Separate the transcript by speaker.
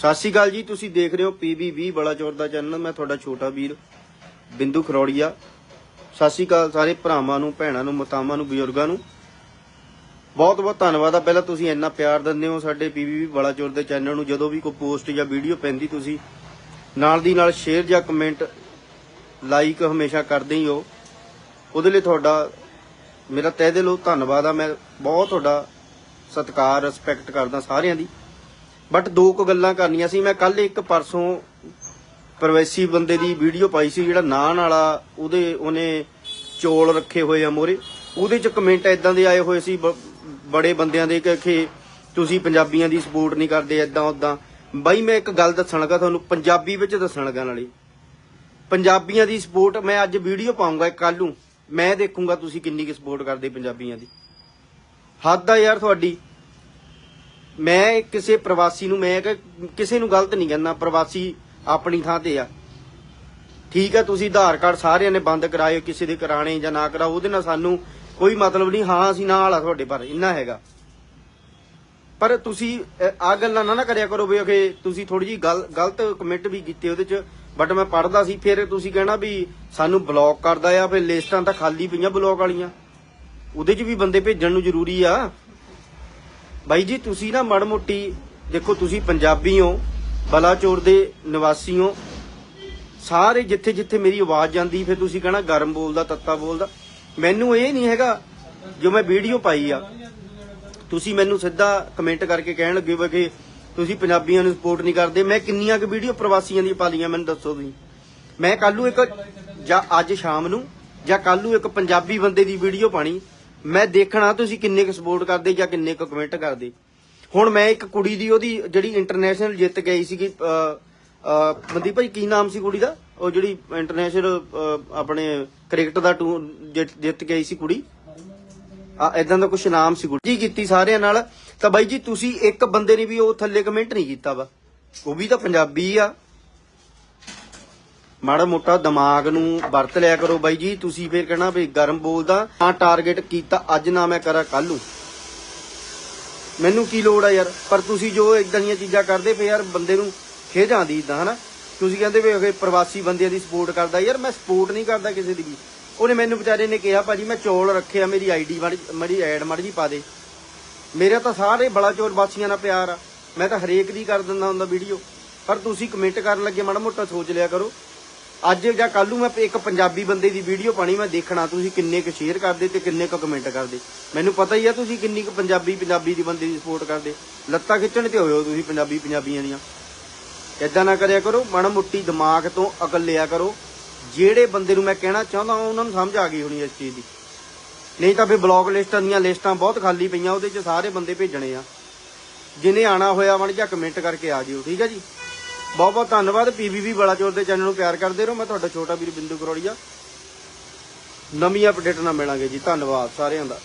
Speaker 1: ਸਤਿ ਸ਼੍ਰੀ ਅਕਾਲ ਜੀ, ਤੁਸੀਂ ਦੇਖ ਰਹੇ ਹੋ PB20 ਬਲਾਚੌਰ ਦਾ ਚੈਨਲ। ਮੈਂ ਤੁਹਾਡਾ ਛੋਟਾ ਵੀਰ ਬਿੰਦੂ ਖਰੋੜੀਆ। ਸਤਿ ਸ਼੍ਰੀ ਅਕਾਲ ਸਾਰੇ ਭਰਾਵਾਂ ਨੂੰ, ਭੈਣਾਂ ਨੂੰ, ਮਾਤਾਵਾਂ ਨੂੰ, ਬਜ਼ੁਰਗਾਂ ਨੂੰ। ਬਹੁਤ ਬਹੁਤ ਧੰਨਵਾਦ ਆ। ਪਹਿਲਾਂ ਤੁਸੀਂ ਇੰਨਾ ਪਿਆਰ ਦਿੰਦੇ ਹੋ ਸਾਡੇ PB20 ਬਲਾਚੌਰ ਦੇ ਚੈਨਲ ਨੂੰ। ਜਦੋਂ ਵੀ ਕੋਈ ਪੋਸਟ ਜਾਂ ਵੀਡੀਓ ਪੈਂਦੀ, ਤੁਸੀਂ ਨਾਲ ਦੀ ਨਾਲ ਸ਼ੇਅਰ ਜਾਂ ਕਮੈਂਟ, ਲਾਈਕ ਹਮੇਸ਼ਾ ਕਰਦੇ ਹੀ ਹੋ। ਉਹਦੇ ਲਈ ਤੁਹਾਡਾ ਮੇਰਾ ਤਹਿ ਦਿਲੋਂ ਧੰਨਵਾਦ ਆ। ਮੈਂ ਬਹੁਤ ਤੁਹਾਡਾ ਸਤਿਕਾਰ, ਰਿਸਪੈਕਟ ਕਰਦਾ ਸਾਰਿਆਂ ਦੀ। ਬਟ ਦੋ ਕੁ ਗੱਲਾਂ ਕਰਨੀਆਂ ਸੀ। ਮੈਂ ਕੱਲ ਇੱਕ ਪਰਸੋਂ ਪ੍ਰਵੇਸੀ ਬੰਦੇ ਦੀ ਵੀਡੀਓ ਪਾਈ ਸੀ, ਜਿਹੜਾ ਨਾਨ ਵਾਲਾ, ਉਹਦੇ, ਉਹਨੇ ਚੋਲ ਰੱਖੇ ਹੋਏ ਆ ਮੋਰੇ। ਉਹਦੇ ਚ ਕਮੈਂਟ ਇਦਾਂ ਦੇ ਆਏ ਹੋਏ ਸੀ ਬ- ਬੜੇ ਬੰਦਿਆਂ ਦੇ ਕਿ ਤੁਸੀਂ ਪੰਜਾਬੀਆਂ ਦੀ ਸਪੋਰਟ ਨਹੀਂ ਕਰਦੇ ਇਦਾਂ ਉਦਾਂ ਬਾਈ, ਮੈਂ ਇੱਕ ਗੱਲ ਦੱਸਣ ਲੱਗਾ ਤੁਹਾਨੂੰ, ਪੰਜਾਬੀ ਵਿੱਚ ਦੱਸਣ ਲੱਗਾ ਨਾਲੇ। ਪੰਜਾਬੀਆਂ ਦੀ ਸਪੋਰਟ ਮੈਂ ਅੱਜ ਵੀਡੀਓ ਪਾਉਂਗਾ ਕੱਲ ਨੂੰ। ਮੈਂ ਦੇਖੂੰਗਾ ਤੁਸੀਂ ਕਿੰਨੀ ਕੁ ਸਪੋਰਟ ਕਰਦੇ ਪੰਜਾਬੀਆਂ ਦੀ। ਹੱਦ ਆ ਯਾਰ ਤੁਹਾਡੀ। ਮੈਂ ਕਿਸੇ ਪ੍ਰਵਾਸੀ ਨੂੰ, ਮੈਂ ਕਿਸੇ ਨੂੰ ਗਲਤ ਨਹੀਂ ਕਹਿੰਦਾ, ਪ੍ਰਵਾਸੀ ਆਪਣੀ ਥਾਂ ਤੇ ਆ। ਠੀਕ ਆ, ਤੁਸੀਂ ਆਧਾਰ ਕਾਰਡ ਸਾਰਿਆਂ ਨੇ ਬੰਦ ਕਰਾਏ ਕਿਸੇ ਦੇ ਕਰਾਣੇ ਜਾਂ ਨਾ ਕਰਾਓ, ਉਹਦੇ ਨਾਲ ਸਾਨੂੰ ਕੋਈ ਮਤਲਬ ਨਹੀਂ, ਹਾਂ, ਅਸੀਂ ਨਾਲ ਆ ਤੁਹਾਡੇ ਪਰ, ਇੰਨਾ ਹੈਗਾ। ਪਰ ਤੁਸੀਂ ਆ ਗੱਲਾਂ ਨਾ ਨਾ ਕਰਿਆ ਕਰੋ ਵੀ ਕਿ ਤੁਸੀਂ ਥੋੜੀ ਜੀ ਗਲਤ ਕਮੈਂਟ ਵੀ ਕੀਤੇ ਉਹਦੇ ਚ ਬਟ ਮੈਂ ਪੜਦਾ ਸੀ, ਫਿਰ ਤੁਸੀਂ ਕਹਿਣਾ ਵੀ ਸਾਨੂੰ ਬਲੌਕ ਕਰਦਾ ਆ, ਫਿਰ ਲਿਸਟਾਂ ਤਾਂ ਖਾਲੀ ਪਈਆਂ ਬਲੌਕ ਵਾਲੀਆਂ। ਉਹਦੇ ਚ ਵੀ ਬੰਦੇ ਭੇਜਣ ਨੂੰ ਜ਼ਰੂਰੀ ਆ। ਬਾਈ ਜੀ, ਤੁਸੀਂ ਨਾ ਮੜ ਮੋਟੀ ਦੇਖੋ, ਤੁਸੀਂ ਪੰਜਾਬੀ ਹੋ, ਬਲਾਚੌਰ ਦੇ ਨਿਵਾਸੀ ਹੋ, ਸਾਰੇ ਜਿੱਥੇ ਜਿੱਥੇ ਮੇਰੀ ਆਵਾਜ਼ ਜਾਂਦੀ, ਫਿਰ ਤੁਸੀਂ ਕਹਣਾ ਗਰਮ ਬੋਲਦਾ, ਤੱਤਾ ਬੋਲਦਾ। ਮੈਨੂੰ ਇਹ ਨਹੀਂ ਹੈਗਾ ਜੋ ਮੈਂ ਵੀਡੀਓ ਪਾਈ ਆ। ਤੁਸੀਂ ਮੈਨੂੰ ਸਿੱਧਾ ਕਮੈਂਟ ਕਰਕੇ ਕਹਿਣ ਲੱਗੇ ਵਾ ਕਿ ਤੁਸੀਂ ਪੰਜਾਬੀਆਂ ਨੂੰ ਸਪੋਰਟ ਨਹੀਂ ਕਰਦੇ। ਮੈਂ ਕਿੰਨੀਆਂ ਕੁ ਵੀਡੀਓ ਪ੍ਰਵਾਸੀਆਂ ਦੀ ਪਾ ਲਈਆਂ, ਮੈਨੂੰ ਦੱਸੋ ਤੁਸੀਂ। ਮੈਂ ਕੱਲ ਨੂੰ ਇੱਕ, ਜਾਂ ਅੱਜ ਸ਼ਾਮ ਨੂੰ, ਜਾਂ ਕੱਲ ਨੂੰ ਇੱਕ ਪੰਜਾਬੀ ਬੰਦੇ ਦੀ ਵੀਡੀਓ ਪਾਣੀ। ਮੈਂ ਦੇਖਣਾ ਤੁਸੀਂ ਕਿੰਨੇ ਕੁ ਸਪੋਰਟ ਕਰਦੇ ਜਾਂ ਕਿੰਨੇ ਕੁ ਕਮੈਂਟ ਕਰਦੇ। ਹੁਣ ਮੈਂ ਇੱਕ ਕੁੜੀ ਦੀ ਉਹਦੀ ਜਿਹੜੀ ਇੰਟਰਨੈਸ਼ਨਲ ਜਿੱਤ ਗਈ ਸੀਗੀ ਮਨਦੀਪ ਭਾਈ, ਕੀ ਨਾਮ ਸੀ ਕੁੜੀ ਦਾ? ਉਹ ਜਿਹੜੀ ਇੰਟਰਨੈਸ਼ਨਲ ਆਪਣੇ ਕ੍ਰਿਕਟ ਦਾ ਟੂਰ ਜਿੱਤ ਜਿੱਤ ਗਈ ਸੀ ਕੁੜੀ। ਆ ਇਦਾਂ ਦਾ ਕੁਝ ਨਾਮ ਸੀ ਗੁੱਡੀ ਕੀਤੀ ਸਾਰਿਆਂ ਨਾਲ। ਤਾਂ ਬਾਈ ਜੀ, ਤੁਸੀਂ ਇੱਕ ਬੰਦੇ ਨੇ ਵੀ ਉਹ ਥੱਲੇ ਕਮੈਂਟ ਨਹੀਂ ਕੀਤਾ ਵਾ। ਉਹ ਵੀ ਤਾਂ ਪੰਜਾਬੀ ਆ। ਮਾੜਾ ਮੋਟਾ ਦਿਮਾਗ ਨੂੰ ਵਰਤ ਲਿਆ ਕਰੋ ਬਾਈ ਜੀ। ਤੁਸੀਂ ਫੇਰ ਕਹਿਣਾ ਵੀ ਗਰਮ ਬੋਲਦਾ ਹਾਂ ਟਾਰਗੇਟ ਕੀਤਾ, ਅੱਜ ਨਾ ਮੈਂ ਕਰਾਂ ਕੱਲ ਨੂੰ। ਮੈਨੂੰ ਕੀ ਲੋੜ ਆ ਯਾਰ? ਪਰ ਤੁਸੀਂ ਜੋ ਇਦਾਂ ਦੀਆਂ ਚੀਜ਼ਾਂ ਕਰਦੇ ਫੇ ਯਾਰ, ਬੰਦੇ ਨੂੰ ਖੇਜ ਆਂਦੀ ਇਦਾਂ ਹਨਾ? ਤੁਸੀਂ ਕਹਿੰਦੇ ਵੀ ਅਗੇ ਪ੍ਰਵਾਸੀ ਬੰਦਿਆਂ ਦੀ ਸਪੋਰਟ ਕਰਦਾ। ਯਾਰ ਮੈਂ ਸਪੋਰਟ ਨਹੀਂ ਕਰਦਾ ਕਿਸੇ ਦੀ ਵੀ। ਉਹਨੇ ਮੈਨੂੰ ਵਿਚਾਰੇ ਨੇ ਕਿਹਾ, ਭਾਜੀ, ਮੈਂ ਚੌਲ ਰੱਖਿਆ, ਮੇਰੀ ਆਈਡੀ ਮੜੀ ਐਡ ਮੜ ਜੀ ਪਾ ਦੇ। ਮੇਰਾ ਤਾਂ ਸਾਰੇ ਬਲਾਚੌਰ ਵਾਸੀਆਂ ਨਾਲ ਪਿਆਰ ਆ। ਮੈਂ ਤਾਂ ਹਰੇਕ ਦੀ ਕਰ ਦਿੰਦਾ ਹੁੰਦਾ ਵੀਡੀਓ ਪਰ ਤੁਸੀਂ ਕਮੈਂਟ ਕਰਨ ਲੱਗੇ, ਮਾੜਾ ਮੋਟਾ ਸੋਚ ਲਿਆ ਕਰੋ। ਅੱਜ ਜਾਂ ਕੱਲ ਨੂੰ ਮੈਂ ਇੱਕ ਪੰਜਾਬੀ ਬੰਦੇ ਦੀ ਵੀਡੀਓ ਪਾਣੀ ਮੈਂ ਦੇਖਣਾ, ਤੁਸੀਂ ਕਿੰਨੇ ਕੁ ਸ਼ੇਅਰ ਕਰਦੇ ਤੇ ਕਿੰਨੇ ਕੁ ਕਮੈਂਟ ਕਰਦੇ? ਮੈਨੂੰ ਪਤਾ ਹੀ ਆ ਤੁਸੀਂ ਕਿੰਨੀ ਕੁ ਪੰਜਾਬੀ ਪੰਜਾਬੀ ਦੀ ਬੰਦੇ ਦੀ ਸਪੋਰਟ ਕਰਦੇ। ਲੱਤਾਂ ਖਿੱਚਣ ਤੇ ਹੋਇਓ ਤੁਸੀਂ ਪੰਜਾਬੀ, ਪੰਜਾਬੀਆਂ ਦੀਆਂ। ਏਦਾਂ ਨਾ ਕਰਿਆ ਕਰੋ, ਮਾੜਾ ਮੁੱਟੀ ਦਿਮਾਗ ਤੋਂ ਅਕਲ ਲਿਆ ਕਰੋ। ਜਿਹੜੇ ਬੰਦੇ ਨੂੰ ਮੈਂ ਕਹਿਣਾ ਚਾਹੁੰਦਾ ਉਹਨਾਂ ਨੂੰ ਸਮਝ ਆ ਗਈ ਹੋਣੀ ਇਸ ਚੀਜ਼ ਦੀ। ਨਹੀਂ ਤਾਂ ਫਿਰ ਬਲੌਕ ਲਿਸਟਾਂ ਦੀਆਂ ਲਿਸਟਾਂ ਬਹੁਤ ਖਾਲੀ ਪਈਆਂ, ਉਹਦੇ 'ਚ ਸਾਰੇ ਬੰਦੇ ਭੇਜਣੇ ਆ। ਜਿਨੇ ਆਣਾ ਹੋਇਆ ਵਣ ਜਾਂ ਕਮੈਂਟ ਕਰਕੇ ਆ ਜਿਓ, ਠੀਕ ਹੈ ਜੀ? ਬਹੁਤ ਬਹੁਤ ਧੰਨਵਾਦ। ਪੀਬੀਬੀ ਬਲਾਚੌਰ ਦੇ ਚੈਨਲ ਨੂੰ ਪਿਆਰ ਕਰਦੇ ਰਹੋ। ਮੈਂ ਤੁਹਾਡਾ ਛੋਟਾ ਵੀਰ ਬਿੰਦੂ ਕਰੋੜੀਆ। ਨਵੀਂ ਅਪਡੇਟ ਨਾਲ ਮਿਲਾਂਗੇ ਜੀ। ਧੰਨਵਾਦ ਸਾਰਿਆਂ ਦਾ।